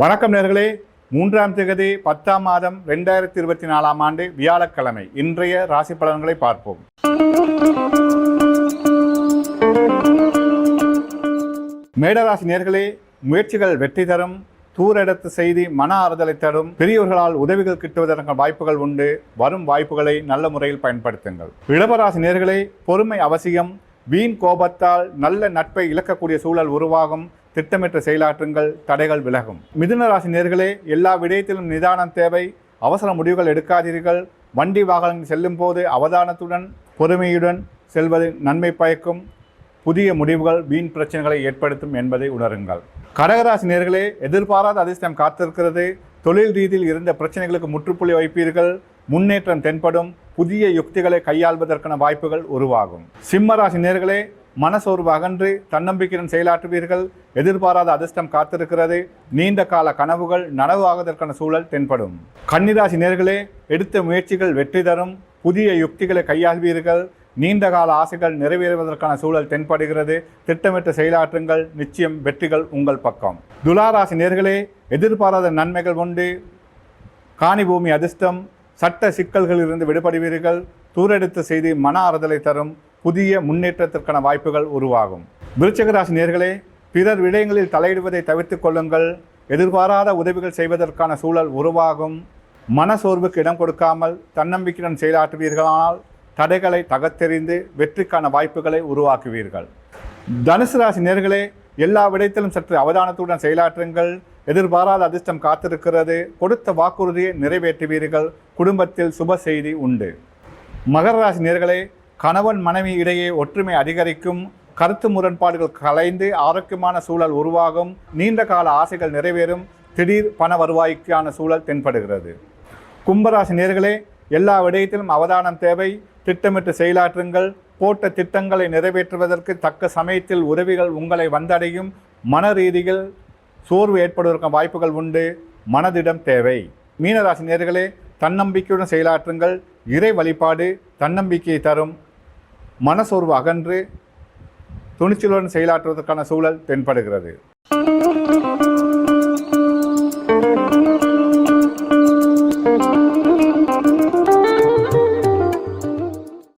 வணக்கம் நேர்களே. மூன்றாம் தேதி பத்தாம் மாதம் ரெண்டாயிரத்தி இருபத்தி நாலாம் ஆண்டு வியாழக்கிழமை. இன்றைய ராசி பலன்களை பார்ப்போம். மேடராசி நேர்களே முயற்சிகள் வெற்றி தரும் தூரடத்து செய்தி மன ஆறுதலை தரும் பெரியவர்களால் உதவிகள் கிட்டுவதற்கான வாய்ப்புகள் உண்டு. வரும் வாய்ப்புகளை நல்ல முறையில் பயன்படுத்துங்கள். இளவராசி நேர்களே பொறுமை அவசியம் வீண் கோபத்தால் நல்ல நட்பை இழக்கக்கூடிய சூழல் உருவாகும். திட்டமிட்ட செயலாற்றுங்கள் தடைகள் விலகும். மிதுன ராசி நேர்களே எல்லா விடயத்திலும் நிதானம் தேவை. அவசர முடிவுகள் எடுக்காதீர்கள். வண்டி வாகனங்கள் செல்லும் போது அவதானத்துடன் பொறுமையுடன் செல்வது நன்மை பயக்கும். புதிய முடிவுகள் வீண் பிரச்சனைகளை ஏற்படுத்தும் என்பதை உணருங்கள். கடகராசி நேர்களே எதிர்பாராத அதிர்ஷ்டம் காத்திருக்கிறது. தொழில் ரீதியில் இருந்த பிரச்சனைகளுக்கு முற்றுப்புள்ளி வைப்பீர்கள். முன்னேற்றம் தென்படும். புதிய யுக்திகளை கையாள்வதற்கான வாய்ப்புகள் உருவாகும். சிம்மராசி நேர்களே மனசோர்வு அகன்று தன்னம்பிக்கையுடன் செயலாற்றுவீர்கள். எதிர்பாராத அதிர்ஷ்டம் காத்திருக்கிறது. நீண்ட கால கனவுகள் நனவாவதற்கான சூழல் தென்படும். கன்னிராசி நேர்களே எடுத்த முயற்சிகள் வெற்றி தரும். புதிய யுக்திகளை கையாள்வீர்கள். நீண்ட கால ஆசைகள் நிறைவேறுவதற்கான சூழல் தென்படுகிறது. திட்டமிட்ட செயலாற்றுங்கள். நிச்சயம் வெற்றிகள் உங்கள் பக்கம். துலாராசி நேர்களே எதிர்பாராத நன்மைகள் உண்டு. காணி பூமி அதிர்ஷ்டம். சட்ட சிக்கல்களிலிருந்து விடுபடுவீர்கள். தூரெடுத்த செய்தி மன ஆறுதலை தரும். புதிய முன்னேற்றத்திற்கான வாய்ப்புகள் உருவாகும். விருச்சகராசி நேர்களே பிறர் விடயங்களில் தலையிடுவதை தவிர்த்துக் கொள்ளுங்கள். எதிர்பாராத உதவிகள் செய்வதற்கான சூழல் உருவாகும். மனசோர்வுக்கு இடம் கொடுக்காமல் தன்னம்பிக்கையுடன் செயலாற்றுவீர்களானால் தடைகளை தகத்தெறிந்து வெற்றிக்கான வாய்ப்புகளை உருவாக்குவீர்கள். தனுசு ராசி நேர்களே எல்லா விடயத்திலும் சற்று அவதானத்துடன் செயலாற்றுங்கள். எதிர்பாராத அதிர்ஷ்டம் காத்திருக்கிறது. கொடுத்த வாக்குறுதியை நிறைவேற்றுவீர்கள். குடும்பத்தில் சுப செய்தி உண்டு. மகர ராசி நேர்களே கணவன் மனைவி இடையே ஒற்றுமை அதிகரிக்கும் கருத்து முரண்பாடுகள் கலைந்து ஆரோக்கியமான சூழல் உருவாகும் நீண்ட கால ஆசைகள் நிறைவேறும் திடீர் பண வருவாய்க்கான சூழல் தென்படுகிறது. கும்பராசி நேர்களே எல்லா விடயத்திலும் அவதானம் தேவை. திட்டமிட்டு செயலாற்றுங்கள். போட்ட திட்டங்களை நிறைவேற்றுவதற்கு தக்க சமயத்தில் உதவிகள் உங்களை வந்தடையும். மன ரீதியில் சோர்வு ஏற்படுவதற்கான வாய்ப்புகள் உண்டு. மனதிடம் தேவை. மீனராசி நேர்களே தன்னம்பிக்கையுடன் செயலாற்றுங்கள். இறை வழிபாடு தன்னம்பிக்கையை தரும். மனசோர்வு அகன்று துணிச்சலுடன் செயலாற்றுவதற்கான சூழல் தென்படுகிறது.